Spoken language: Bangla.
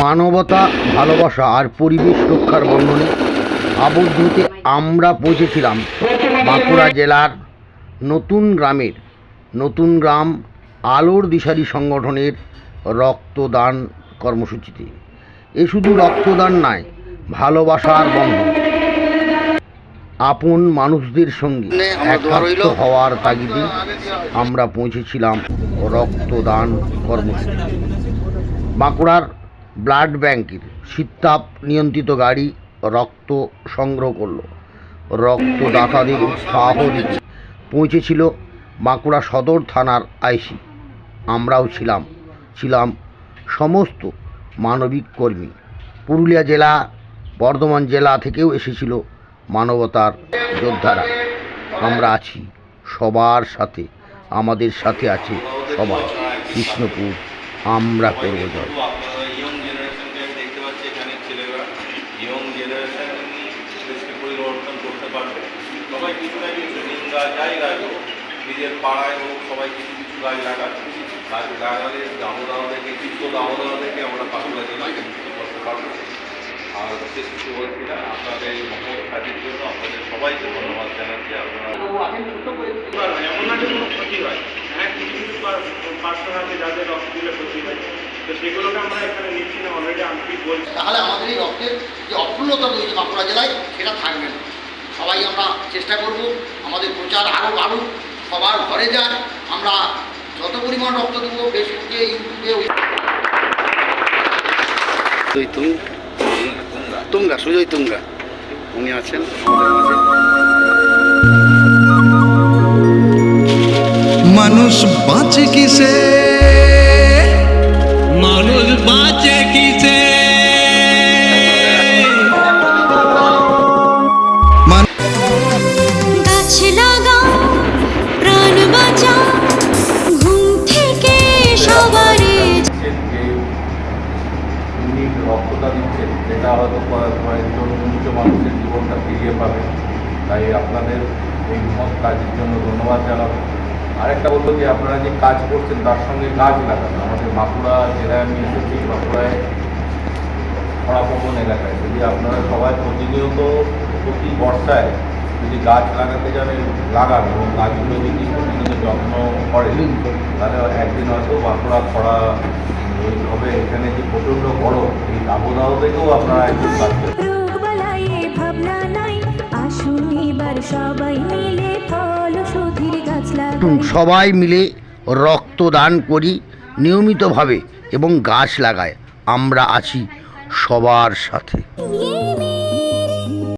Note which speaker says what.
Speaker 1: মানবতা, ভালোবাসা আর পরিবেশ রক্ষার বন্ধনে আবদ্ধ হতে আমরা পৌঁছেছিলাম বাঁকুড়া জেলার নতুন গ্রামের, নতুন গ্রাম আলোর দিশারি সংগঠনের রক্তদান কর্মসূচিতে। এ শুধু রক্তদান নয়, ভালোবাসার বন্ধন। আপন মানুষদের সঙ্গে একাত্ম হওয়ার তাগিদে আমরা পৌঁছেছিলাম রক্তদান কর্মসূচি। বাঁকুড়ার ব্লাড ব্যাংকের শীততাপ নিয়ন্ত্রিত গাড়ি রক্ত সংগ্রহ করল। রক্তদাতাদের উৎসাহ দিতে পৌঁছেছিল বাঁকুড়া সদর থানার আইসি। আমরাও ছিলাম ছিলাম সমস্ত মানবিক কর্মী। পুরুলিয়া জেলা বর্ধমান জেলা থেকেও এসেছিল মানবতার যোদ্ধারা। আমরা আছি সবার সাথে, আমাদের সাথে আছে সবাই। কৃষ্ণপুর, আমরা করব জয়।
Speaker 2: পাড়ায় হোক সবাই কিছু কিছু গাছ গাছ লাগালে আমরা করতে পারব আর বিশেষ কিছু বলছি না আপনাদের এই মহৎ কাজের জন্য আপনাদের সবাইকে ধন্যবাদ জানাচ্ছি আপনারা
Speaker 3: এমন না যে কোনো ক্ষতি হয়। হ্যাঁ কিছু কিছু পার্সোনাল আছে যাদের রক্ত দিলে ক্ষতি হয় তো সেগুলোকে আমরা এখানে নিচ্ছি না অলরেডি আন্তরিক বলছি।
Speaker 1: তাহলে আমাদের এই রক্তের যে অপূর্ণতা রয়েছে বাঁকুড়া জেলায় সেটা থাকবে না। সবাই আমরা চেষ্টা করব আমাদের প্রচার আরও বাড়ুক সবার ঘরে যান আমরা যত পরিমাণ রক্ত দেবো ফেসবুকে ইউটিউবে
Speaker 4: সুজয় তুং তুঙ্গা সুজয় তুঙ্গা। উনি আছেন
Speaker 5: মানুষ বাঁচে কিসে?
Speaker 2: যেটা হয়তো কয়েক- কয়েকজন উচ্চ মানুষের জীবনটা ফিরিয়ে পাবে। তাই আপনাদের এই মহৎ কাজের জন্য ধন্যবাদ জানাব। আরেকটা বলব যে আপনারা যে কাজ করছেন, তার সঙ্গে গাছ লাগান। আমাদের বাঁকুড়া জেলায় আমি এসেছি, বাঁকুড়ায় খরাপবন এলাকায়। যদি আপনারা সবাই প্রতিনিয়ত প্রতি বর্ষায় যদি গাছ লাগাতে জানেন লাগান এবং গাছগুলো যদি প্রতিনিয়ত যত্ন করেন, তাহলে একদিন হয়তো বাঁকুড়া খরা এইভাবে এখানে যে প্রচণ্ড গরম এই দাবদাহ থেকেও আপনারা একদম বাঁচবেন
Speaker 6: সবাই মিলে
Speaker 1: রক্তদান করি নিয়মিতভাবে এবং গাছ লাগায়। আমরা আছি সবার সাথে।